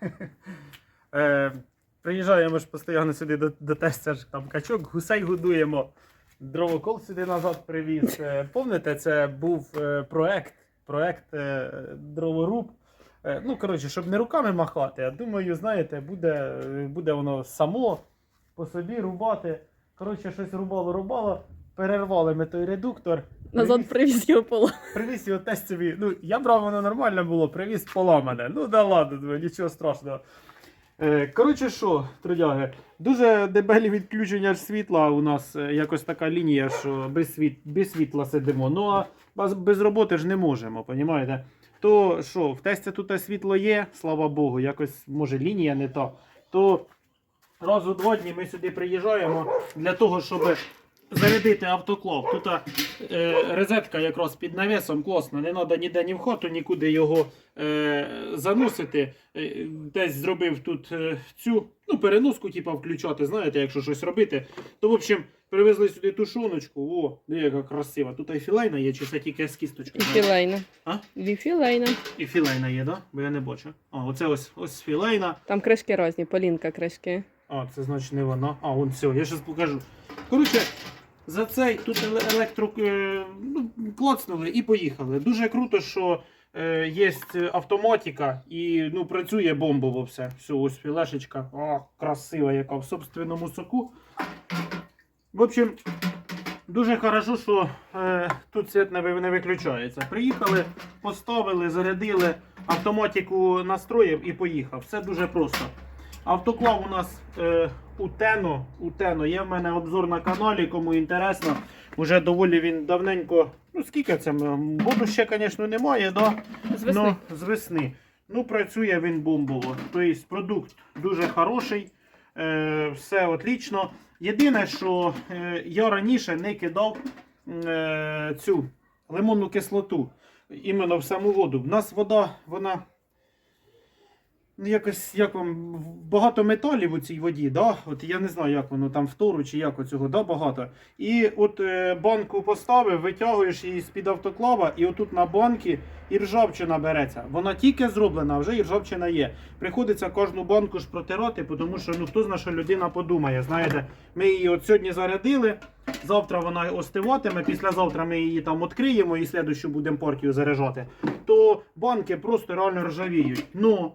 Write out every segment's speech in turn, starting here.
Е, приїжджаємо ж постійно сюди до, до тестя ж там качок, гусей годуємо. Дровокол сюди назад привіз. Е, Помните, це був е, проект, проект дроворуб. Ну, коротше, щоб не руками махати, а думаю, знаєте, буде, буде воно само по собі рубати. Коротше, щось рубало, рубало, перервали ми той редуктор. Назад привіз- його поло. Привіз його тестові. Ну, я брав, воно нормально було, привіз поламане. Ну да ладно, думаю, нічого страшного. Е, коротше, що, трудяги, дуже дебелі відключення ж світла. У нас е, якось така лінія, що без, світ, без світла сидимо. Ну а без, без роботи ж не можемо, понімаєте? То що, в тесті тут світло є, слава Богу, якось може лінія не та. То раз у два дні ми сюди приїжджаємо для того, щоб зарядити автоклав. Тут е, розетка якраз під навісом класно, не треба ніде ні в хату, нікуди його е, заносити. Е, десь зробив тут е, цю ну, переноску, типа, включати, знаєте, якщо щось робити. То, в общем, привезли сюди тушоночку. О, яка красива. Тут і філейна є, чи це тільки з І кісточкою? філейна. А? І філейна. І філейна є, да? Бо я не бачу. А, оце ось, ось філейна. Там кришки різні, полінка кришки. А, це значить не вона. А, вон все, я зараз покажу. Коротше, за цей тут еле- електро е, ну, клацнули і поїхали. Дуже круто, що е, є автоматика і ну, працює бомбово все. Все, ось філешечка. О, красива яка в собственному соку. В общем, дуже хорошо, що е, тут світ не, не виключається. Приїхали, поставили, зарядили, автоматику настроїв і поїхав. Все дуже просто. Автоклав у нас е, у Тено. У Тено. Є в мене обзор на каналі, кому інтересно. Уже доволі він давненько. Ну скільки це? Воду ще, звісно, немає, да? З весни. Ну, з весни. Ну, працює він бомбово. Тобто продукт дуже хороший, е, все отлично. Єдине, що е, я раніше не кидав е, цю лимонну кислоту іменно в саму воду. У нас вода, вона. Ну, якось як вам багато металів у цій воді, да? От я не знаю, як воно там втору чи як оцього, да, багато. І от е, банку поставив, витягуєш її з-під автоклава, і отут на банки і ржавчина береться. Вона тільки зроблена, вже і ржавчина є. Приходиться кожну банку ж протирати, тому що ну хто знає, що людина подумає. Знаєте, ми її от сьогодні зарядили. Завтра вона остиватиме, післязавтра ми її там відкриємо і слідущу будемо партію заряджати. То банки просто реально ржавіють. Ну,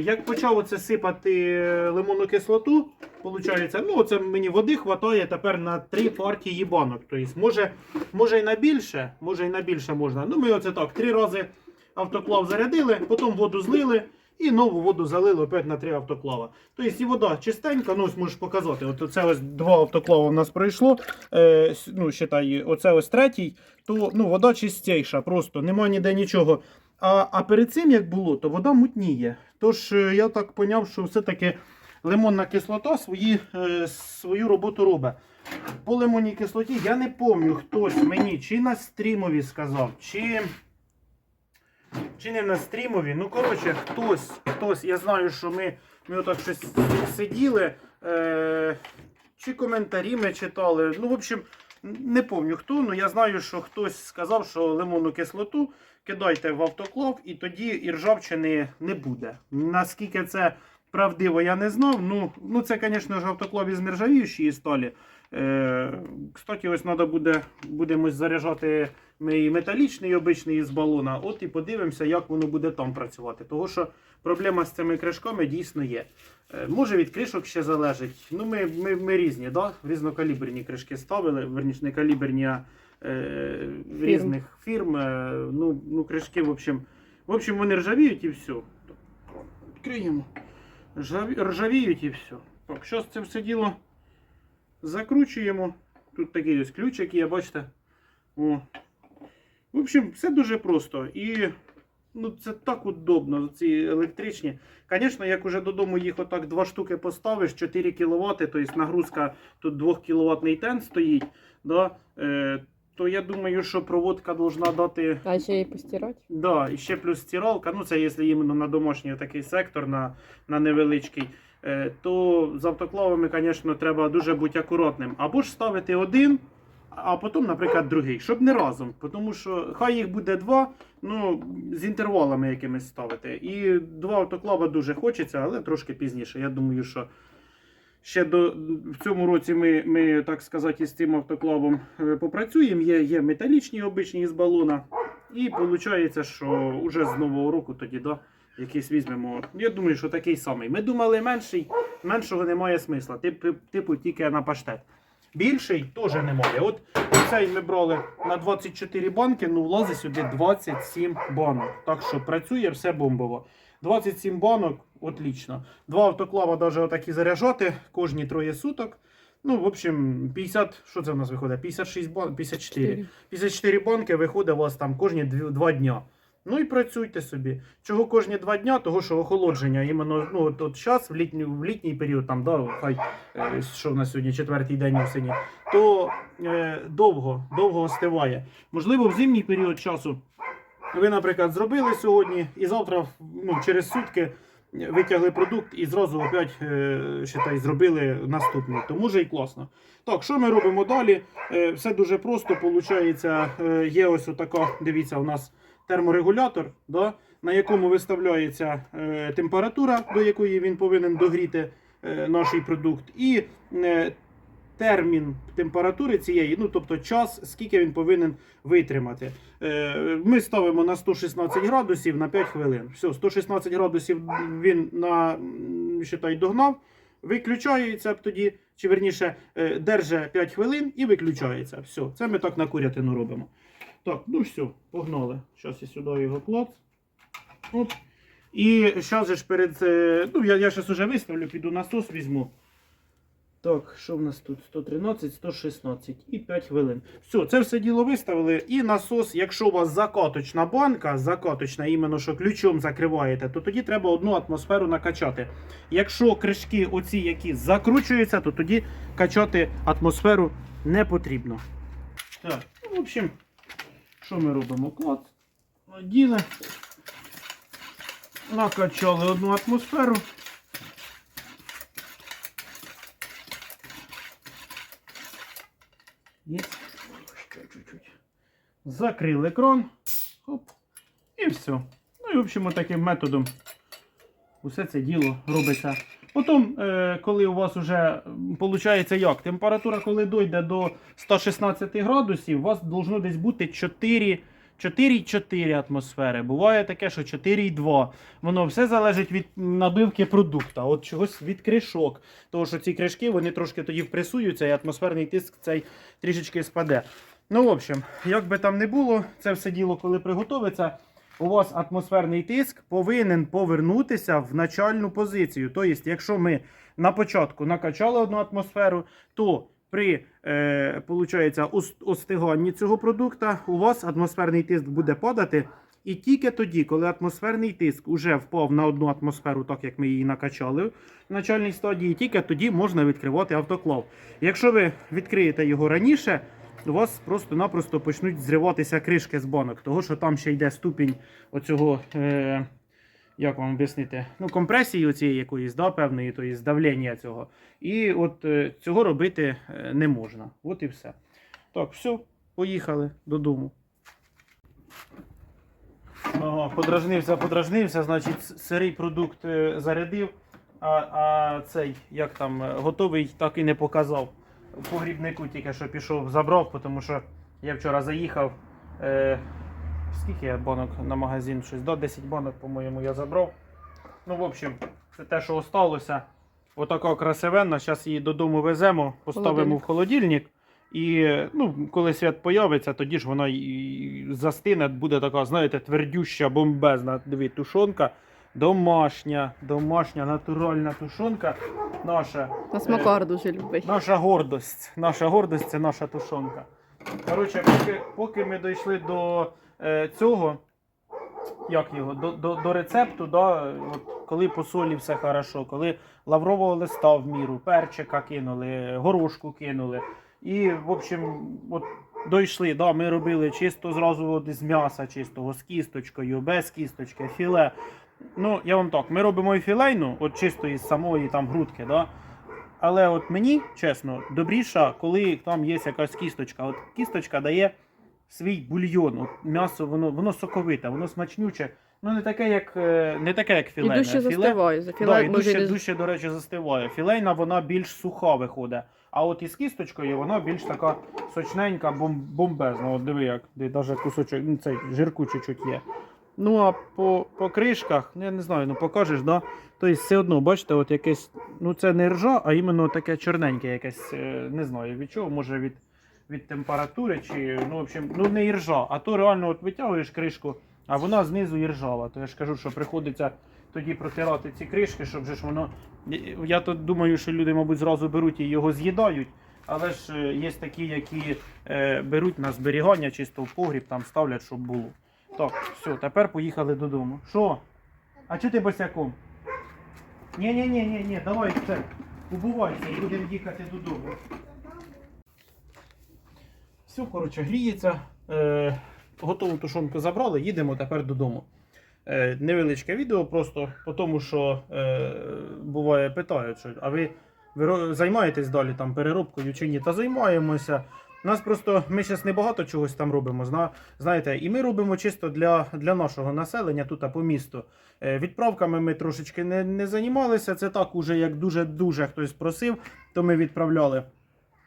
як почав оце сипати е, лимонну кислоту, виходить, ну це мені води вистачає тепер на три партії банок. Тобто, може, може і на більше, може і на більше можна. Ну, ми оце так, три рази автоклав зарядили, потім воду злили і нову воду залили опять на три автоклава. Тобто і вода чистенька, ну ось можеш показати. От це ось два автоклава у нас пройшло. Е, ну, считай, оце ось третій, то ну, вода чистіша, просто немає ніде нічого. А, а перед цим як було, то вода мутніє. Тож е, я так поняв, що все-таки лимонна кислота свої, е, свою роботу робить. По лимонній кислоті я не пам'ятаю, хтось мені чи на стрімові сказав, чи, чи не на стрімові. Ну, коротше, хтось, хтось, я знаю, що ми, ми отак щось сиділи, е, чи коментарі ми читали. Ну, в общем, не пам'ятаю хто, але я знаю, що хтось сказав, що лимонну кислоту кидайте в автоклав, і тоді і ржавчини не буде. Наскільки це правдиво, я не знав. Ну, ну це, звісно ж, автоклав із нержавіючої сталі. Е, кстати, ось треба буде будемо заряджати ми і металічний, і обичний із балона. От і подивимося, як воно буде там працювати. Тому що проблема з цими кришками дійсно є. Е, може від кришок ще залежить. Ну, ми, ми, ми різні, да? різнокаліберні кришки ставили, верніше не каліберні, а е, різних фірм. Е, ну, ну, кришки, в общем, в общем, вони ржавіють і все. Відкриємо. Ржавіють і все. Так, що з цим все діло? Закручуємо. Тут такий ось ключик є, бачите? О. В общем, все дуже просто. І ну, це так удобно, ці електричні. Звісно, як уже додому їх отак два штуки поставиш, 4 кВт, тобто нагрузка тут 2 кВт тен стоїть, да, е, то я думаю, що проводка должна дати. А ще її постирати? Да, і ще плюс стиралка. Ну, це якщо іменно на домашній такий сектор, на, на невеличкий. Е, то з автоклавами, звісно, треба дуже бути акуратним. Або ж ставити один, а потім, наприклад, другий, щоб не разом. Тому що хай їх буде два, ну, з інтервалами якимись ставити. І два автоклава дуже хочеться, але трошки пізніше. Я думаю, що ще до, в цьому році ми, ми, так сказати, із цим автоклавом е, попрацюємо. Є, є металічні обичні із балона. І виходить, що вже з нового року тоді, да, якийсь візьмемо. Я думаю, що такий самий. Ми думали менший, меншого немає смисла. Типу, типу тільки на паштет. Більший теж немає. От цей ми брали на 24 банки, ну влазить сюди 27 банок. Так що працює все бомбово. 27 банок, отлично. Два автоклава навіть отакі заряджати кожні троє суток. Ну, в общем, 50, що це в нас виходить? 56 банк, 54. 54 банки виходить у вас там кожні 2 дня. Ну і працюйте собі. Чого кожні 2 дня? Того, що охолодження іменно ну, от, от час, в, літню, в літній період, там, да, хай, е, що в нас сьогодні, четвертий день осені, то е, довго, довго остиває. Можливо, в зимній період часу ви, наприклад, зробили сьогодні і завтра, ну, через сутки витягли продукт і зразу опять е, считай, зробили наступний. Тому вже і класно. Так, що ми робимо далі? Е, все дуже просто. Получається, е, є ось така, дивіться, у нас терморегулятор, да, на якому виставляється е, температура, до якої він повинен догріти е, наш продукт. І е, термін температури цієї, ну тобто час, скільки він повинен витримати. Е, Ми ставимо на 116 градусів на 5 хвилин. Все, 116 градусів він на считай, догнав, виключається тоді, чи верніше е, держе 5 хвилин і виключається. Все, це ми так на курятину робимо. Так, ну все, погнали. Зараз я сюди його клад. Оп. І зараз же ж перед. е, Ну, я, я зараз уже виставлю, піду насос візьму. Так, що в нас тут? 113, 116 і 5 хвилин. Все, це все діло виставили. І насос, якщо у вас закаточна банка, закаточна, іменно що ключом закриваєте, то тоді треба одну атмосферу накачати. Якщо кришки оці, які закручуються, то тоді качати атмосферу не потрібно. Так, ну, в общем, що ми робимо? Клад. Оділи. Накачали одну атмосферу. Є. Ще чуть-чуть. Закрили кран. Хоп. І все. Ну і в общем, таким методом усе це діло робиться. Потім, е, коли у вас вже виходить як? Температура, коли дойде до 116 градусів, у вас должно десь бути 4. 4,4 атмосфери. Буває таке, що 4,2. Воно все залежить від набивки продукту, от чогось від кришок. Тому що ці кришки вони трошки тоді впресуються, і атмосферний тиск цей трішечки спаде. Ну, в общем, як би там не було, це все діло, коли приготовиться, у вас атмосферний тиск повинен повернутися в начальну позицію. Тобто, якщо ми на початку накачали одну атмосферу, то при е, остиганні цього продукту у вас атмосферний тиск буде падати. І тільки тоді, коли атмосферний тиск вже впав на одну атмосферу, так як ми її накачали в начальній стадії, тільки тоді можна відкривати автоклав. Якщо ви відкриєте його раніше, у вас просто-напросто почнуть зриватися кришки з банок, того що там ще йде ступінь оцього. Е, як вам об'яснити? Ну, компресії оцієї якоїсь, да, певної, тобто давлення цього. І от е, цього робити е, не можна. От і все. Так, все, поїхали додому. Ага, подражнився, подражнився, значить, сирий продукт е, зарядив, а, а цей, як там, е, готовий, так і не показав. В погрібнику тільки що пішов, забрав, тому що я вчора заїхав. Е, скільки я банок на магазин? Щось до 10 банок, по-моєму, я забрав. Ну, в общем, це те, що осталося. Отака красивенна. Зараз її додому веземо, поставимо в холодильник. І ну, коли свят появиться, тоді ж вона і застине, буде така, знаєте, твердюща, бомбезна. Диві, тушонка. Домашня, домашня, натуральна тушонка. Наша. На смакар дуже любить. Наша гордость. Наша гордость це наша тушонка. Коротше, поки, поки ми дійшли до е, цього, як його, до, до, до рецепту, да, от, коли по солі все хорошо, коли лаврового листа в міру, перчика кинули, горошку кинули. І, в общем, от дійшли, да, ми робили чисто зразу от з м'яса, чистого, з кісточкою, без кісточки, філе. Ну, я вам так, ми робимо і філейну, от чисто із самої там грудки, да? але от мені, чесно, добріша, коли там є якась кісточка. От кісточка дає свій бульйон. От м'ясо, воно, воно соковите, воно смачнюче. Ну, не таке, як, е, не таке, як І філейне. дужче Філе- застиває. За Да, і дужче, дужче, до речі, застиває. Філейна вона більш суха виходить. А от із кісточкою вона більш така сочненька, бом- бомбезна. От диви, як де навіть кусочок, ну цей жирку чуть-чуть є. Ну а по, по кришках, ну я не знаю, ну покажеш, да? Тобто все одно, бачите, от якесь, ну це не ржа, а іменно таке чорненьке якесь, е, не знаю від чого, може від, від температури, чи ну, в общем, ну не іржа, а то реально от витягуєш кришку, а вона знизу іржава. То я ж кажу, що приходиться тоді протирати ці кришки, щоб же ж воно. Я тут думаю, що люди, мабуть, зразу беруть і його з'їдають. Але ж е, є такі, які е, беруть на зберігання, чисто в погріб, там ставлять, щоб було. Так, все, тепер поїхали додому. Що? А чого ти босяком? Ні, ні, ні, ні, ні, давай це. Убувайся будемо їхати додому. Все, коротше, гріється. Е, готову тушонку забрали, їдемо тепер додому. Е, невеличке відео, просто по тому, що е, буває питають, що, а ви, ви займаєтесь далі там переробкою чи ні? Та займаємося. Нас просто ми зараз небагато чогось там робимо. Зна, знаєте, і ми робимо чисто для, для нашого населення тут по місту. Е, відправками ми трошечки не, не займалися. Це так, уже як дуже-дуже хтось просив, то ми відправляли.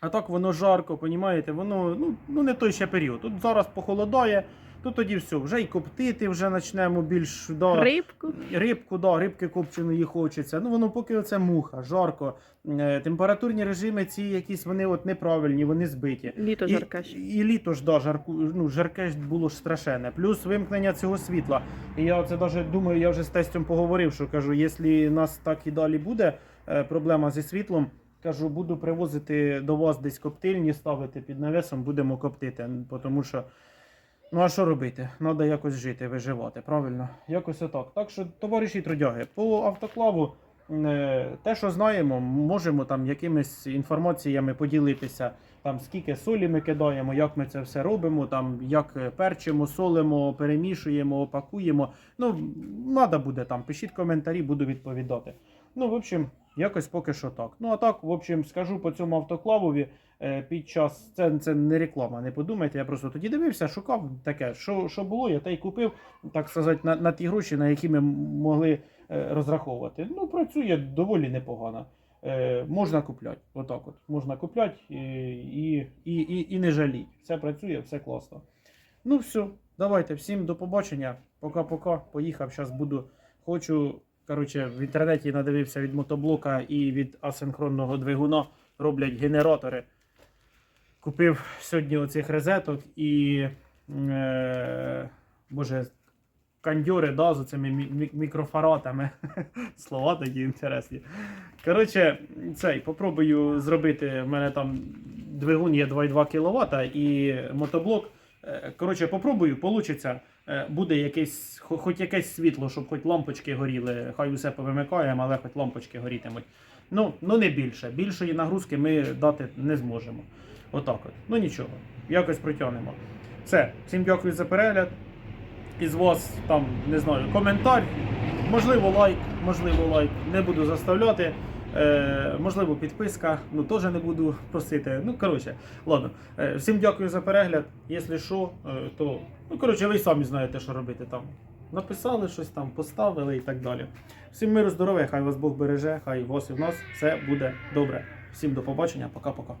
А так воно жарко, понімаєте, воно ну, ну не той ще період. Тут зараз похолодає, то тоді все, вже й коптити вже почнемо більш. Да, Рибку. Рибку, да, рибки копченої хочеться. Ну воно поки оце муха, жарко. Е, температурні режими ці якісь вони от неправильні, вони збиті. Літо І, жарке ще. і літо ж да, жарку, ну, жарке ж було ж страшенне. Плюс вимкнення цього світла. І я це навіть думаю, я вже з тестем поговорив, що кажу, якщо нас так і далі буде е, проблема зі світлом, кажу, буду привозити до вас десь коптильні, ставити під навесом, будемо коптити. Тому що, ну а що робити? Треба якось жити, виживати, правильно? Якось отак. Так що, товариші трудяги, по автоклаву. е, Те, що знаємо, можемо там якимись інформаціями поділитися. Там скільки солі ми кидаємо, як ми це все робимо, там як е, перчимо, солимо, перемішуємо, опакуємо. Ну, треба буде там. Пишіть коментарі, буду відповідати. Ну, в общем, якось поки що так. Ну а так, в общем, скажу по цьому автоклавові під час. Це, це не реклама, не подумайте. Я просто тоді дивився, шукав таке, що, що було, я те й купив, так сказати, на, на ті гроші, на які ми могли е, розраховувати. Ну, працює доволі непогано. Е, можна купляти. Отак от. Можна купляти і, і, і, і, і не жаліть. Все працює, все класно. Ну все, давайте, всім до побачення. Пока-пока. Поїхав. Зараз буду. Хочу. Коротше, в інтернеті надивився від мотоблока і від асинхронного двигуна роблять генератори. Купив сьогодні оцих розеток і. Е, боже, кандьори да, з цими мі- мі- мікрофаратами. Слова такі інтересні. Коротше, цей, попробую зробити. У мене там двигун є 2,2 кВт і мотоблок. Е, Коротше, попробую, получиться. Е, Буде якесь, хоч якесь світло, щоб хоч лампочки горіли. Хай усе повимикаємо, але хоч лампочки горітимуть. Ну, ну не більше. Більшої нагрузки ми дати не зможемо. Отак от. Ну нічого, якось протягнемо. Все, всім дякую за перегляд. Із вас там, не знаю, коментар, можливо, лайк, можливо, лайк. Не буду заставляти. Е, можливо, підписка, ну теж не буду просити. Ну, коротше, ладно. Е, всім дякую за перегляд. Якщо що, е, то ну, коротше, ви самі знаєте, що робити там. Написали щось там, поставили і так далі. Всім миру, здоров'я, хай вас Бог береже, хай вас і в нас все буде добре. Всім до побачення, пока-пока.